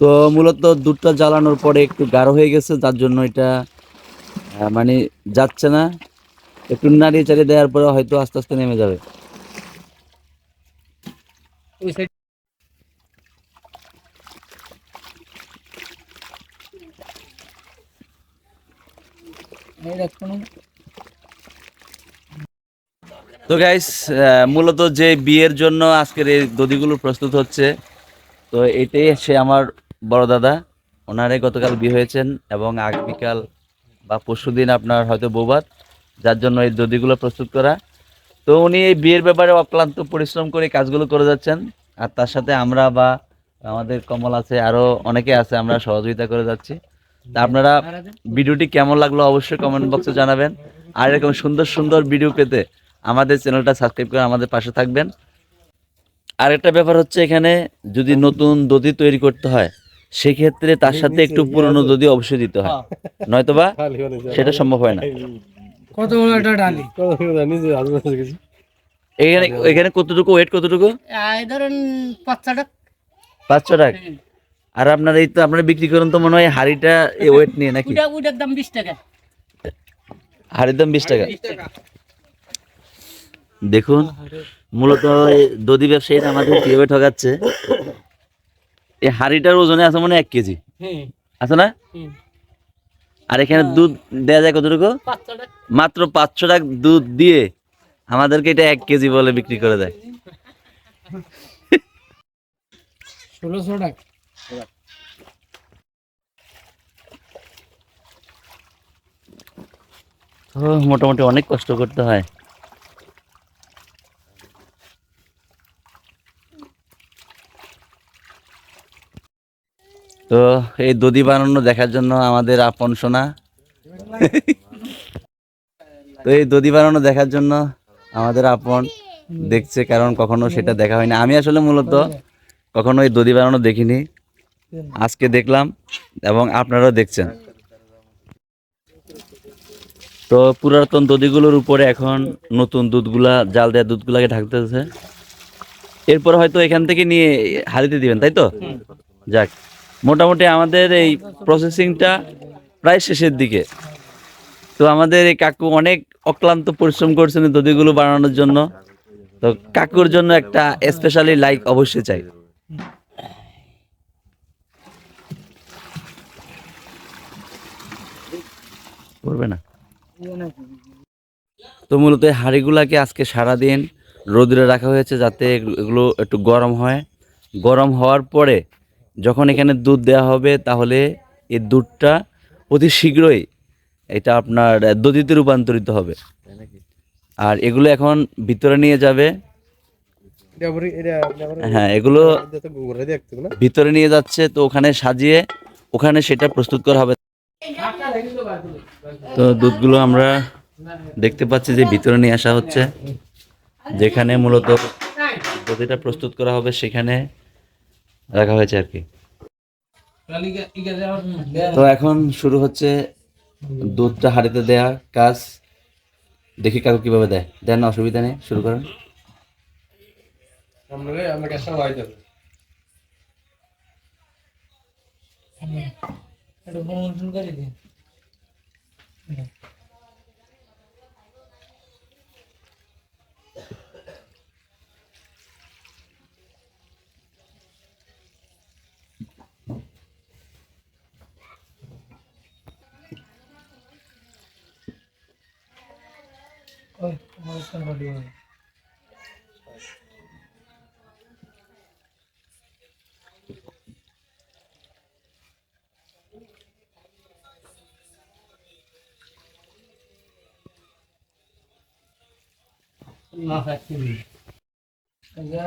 তো মূলত দুধটা জ্বালানোর পরে একটু গাঢ় হয়ে গেছে, যার জন্য এটা মানে যাচ্ছে না। একটু নাড়িয়ে চাড়িয়ে দেওয়ার পরে হয়তো আস্তে আস্তে নেমে যাবে। এই দেখুন। তো গাইস মূলত যে বিয়ের জন্য আজকের এই দদিগুলো প্রস্তুত হচ্ছে তো এটাই সে আমার বড় দাদা। ওনারে গতকাল বিয়ে হয়েছেন এবং আগামীকাল বা পরশুদিন আপনার হয়তো বৌবাত যার জন্য এই দদিগুলো প্রস্তুত করা। তো উনি এই বিয়ের ব্যাপারে অক্লান্ত পরিশ্রম করে কাজগুলো করে যাচ্ছেন আর তার সাথে আমরা বা আমাদের কমল আছে আরও অনেকে আছে আমরা সহযোগিতা করে যাচ্ছি। তা আপনারা ভিডিওটি কেমন লাগল অবশ্যই কমেন্ট বক্সে জানাবেন। আর এরকম সুন্দর সুন্দর ভিডিও পেতে আমাদের চ্যানেলটা সাবস্ক্রাইব করে আমাদের পাশে থাকবেন। আর একটা ব্যাপার হচ্ছে এখানে যদি নতুন দধি তৈরি করতে হয় সেক্ষেত্রে তার সাথে একটু পুরনো দধি অবশ্যই দিতে হয়। নয়তোবা সেটা সম্ভব হয় না। কত বড় একটা ডালি? এখানে এখানে কতটুকু ওয়েট কতটুকু? ধরেন পাঁচশো টাকা আর আপনার এই তো আপনারা বিক্রি করেন তো মনে হয় হাড়িটা ওয়েট নিয়ে নাকি? ওইটার দাম বিশ টাকা। হাড়ির দাম বিশ টাকা। দেখুন মূলত দধি ব্যবসায়ীরা আমাদের কীভাবে ঠকাচ্ছে। এই হাড়িটার ওজনে আছে মনে এক কেজি। আছে না? আর এখানে দুধ দেওয়া যায় কতটুকু? মাত্র পাঁচশো টাকা দুধ দিয়ে আমাদেরকে এটা এক কেজি বলে বিক্রি করে দেয়। ষোলোশো টাকা। মোটামুটি অনেক কষ্ট করতে হয়। তো এই দধি বানানো দেখার জন্য আমাদের আপন সোনা। তো এই দধি বানানো দেখার জন্য আমাদের আপন দেখছে, কারণ কখনো সেটা দেখা হয়নি। আমি আসলে মূলত কখনো এই দধি বানানো দেখিনি। আজকে দেখলাম এবং আপনারাও দেখছেন। তো পুরাতন দধিগুলোর উপরে এখন নতুন দুধগুলা, জাল দেওয়া দুধগুলাকে ঢাকতেছে। এরপর হয়তো এখান থেকে নিয়ে হারিতে দিবেন, তাই তো? যাক। মোটামুটি আমাদের এই প্রসেসিংটা প্রায় শেষের দিকে। তো আমাদের এই কাকু অনেক অক্লান্ত পরিশ্রম করছেন দধিগুলো বানানোর জন্য। তো কাকুর জন্য একটা স্পেশালি লাইক অবশ্যই চাই। করবে না। তো মূলত হাঁড়িগুলাকে আজকে সারাদিন রোদে রাখা হয়েছে যাতে এগুলো একটু গরম হয়। গরম হওয়ার পরে যখন এখানে দুধ দেওয়া হবে, তাহলে এই দুধটা অতি শীঘ্রই এটা আপনার দধিতে রূপান্তরিত হবে। আর এগুলো এখন ভিতরে নিয়ে যাবে। হ্যাঁ এগুলো ভিতরে নিয়ে যাচ্ছে, তো ওখানে সাজিয়ে ওখানে সেটা প্রস্তুত করা হবে। তো দুধগুলো আমরা দেখতে পাচ্ছি যে ভিতরে নিয়ে আসা হচ্ছে, যেখানে মূলত দধিটা প্রস্তুত করা হবে, সেখানে রাখা হয়েছে আর কি তো এখন শুরু হচ্ছে দুধটা হাঁড়িতে দেওয়ার কাজ দেখি কাকু কীভাবে দেয় দেন না অসুবিধা নেই শুরু করেন একটু প্রমোশন করে দিন ওই প্রমোশন করে দিন না ফ্যাক্টরি যা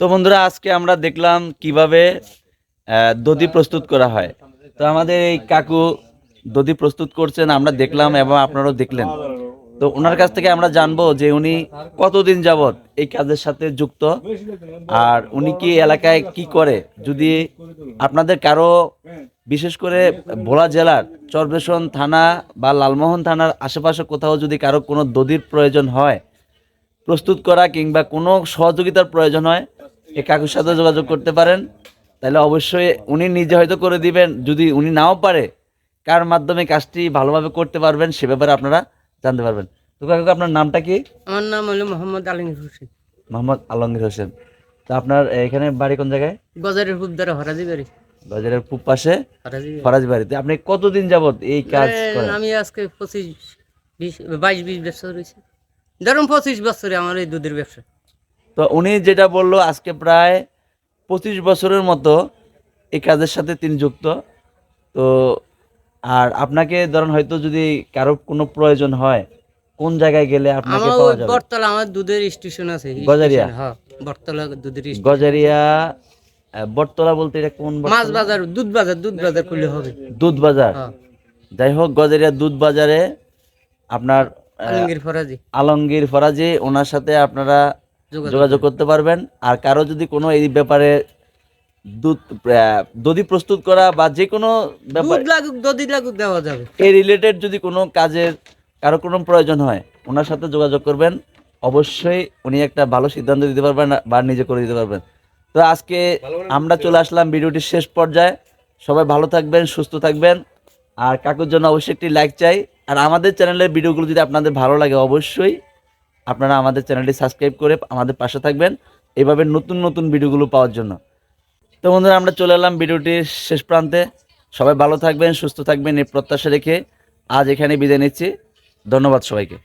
তো বন্ধুরা, আজকে আমরা দেখলাম কীভাবে দধি প্রস্তুত করা হয়। তো আমাদের এই কাকু দধি প্রস্তুত করছেন, আমরা দেখলাম এবং আপনারাও দেখলেন। তো ওনার কাছ থেকে আমরা জানব যে উনি কতদিন যাবত এই কাজের সাথে যুক্ত, আর উনি কি এলাকায় কি করে? যদি আপনাদের কারও, বিশেষ করে ভোলা জেলার, চরবেশন থানা বা লালমোহন থানার আশেপাশে কোথাও যদি কারও কোনো দধির প্রয়োজন হয়, প্রস্তুত করা কিংবা কোনো সহযোগিতার প্রয়োজন হয় এই কাকুর সাথে যোগাযোগ করতে পারেন। তাহলে অবশ্যই উনি নিজে হয়তো করে দিবেন যদি উনি নাও পারে কার মাধ্যমে কাজটি ভালোভাবে করতে পারবেন সে ব্যাপারে আপনারা জানতে পারবেন। তো কাকু আপনার নামটা কি? আমার নাম হলো মোহাম্মদ আলমগীর হোসেন। মোহাম্মদ আলমগীর হোসেন। তো আপনার এখানে বাড়ি কোন জায়গায়? গজারের খুব দ্বারা হরাজি বাড়ি। বাজারের পূব পাশে হরাজি বাড়িতে। আপনি কতদিন যাবত এই কাজ করেন? আমি আজকে পঁচিশ বিশ বাইশ বিশ বছর হয়েছে। ধরুন পঁচিশ বছরে আমার এই দুধের ব্যবসা। তো উনি যেটা বলল আজকে প্রায় পঁচিশ বছরের মতো এই কাজের সাথে তিনি যুক্ত। তো আর আপনাকে ধরেন হয়তো যদি কারও কোনো প্রয়োজন হয় কোন জায়গায় গেলে আপনাকে আমার পাওয়া যাবে? বটতলা আমার দুধের স্টেশন আছে গজারিয়া? হ্যাঁ বটতলা দুধের স্টেশন। গজারিয়া বটতলা বলতে এটা কোন মাছ বাজার দুধ বাজার দুধ বাজার করলে হবে। দুধ বাজার হ্যাঁ। যাই হোক গজারিয়া দুধ বাজারে আপনার আলমগীর ফরাজি। আলমগীর ফরাজি ওনার সাথে আপনারা যোগাযোগ করতে পারবেন। আর কারও যদি কোনো এই ব্যাপারে দুধ দধি প্রস্তুত করা বা যে কোনো ব্যাপার দুধ লাগুক দধি লাগুক দেওয়া যাবে। এই রিলেটেড যদি কোনো কাজের কারও কোনো প্রয়োজন হয় ওনার সাথে যোগাযোগ করবেন। অবশ্যই উনি একটা ভালো সিদ্ধান্ত দিতে পারবেন বা নিজে করে দিতে পারবেন। তো আজকে আমরা চলে আসলাম ভিডিওটির শেষ পর্যায়ে। সবাই ভালো থাকবেন সুস্থ থাকবেন। আর কাকুর জন্য অবশ্যই একটি লাইক চাই। আর আমাদের চ্যানেলের ভিডিওগুলো যদি আপনাদের ভালো লাগে অবশ্যই আপনারা আমাদের চ্যানেলটি সাবস্ক্রাইব করে আমাদের পাশে থাকবেন। এভাবে নতুন নতুন ভিডিওগুলো পাওয়ার জন্য। তো বন্ধুরা, আমরা চলে এলাম ভিডিওটির শেষ প্রান্তে। সবাই ভালো থাকবেন, সুস্থ থাকবেন এই প্রত্যাশা রেখে আজ এখানে বিদায় নিচ্ছি। ধন্যবাদ সবাইকে।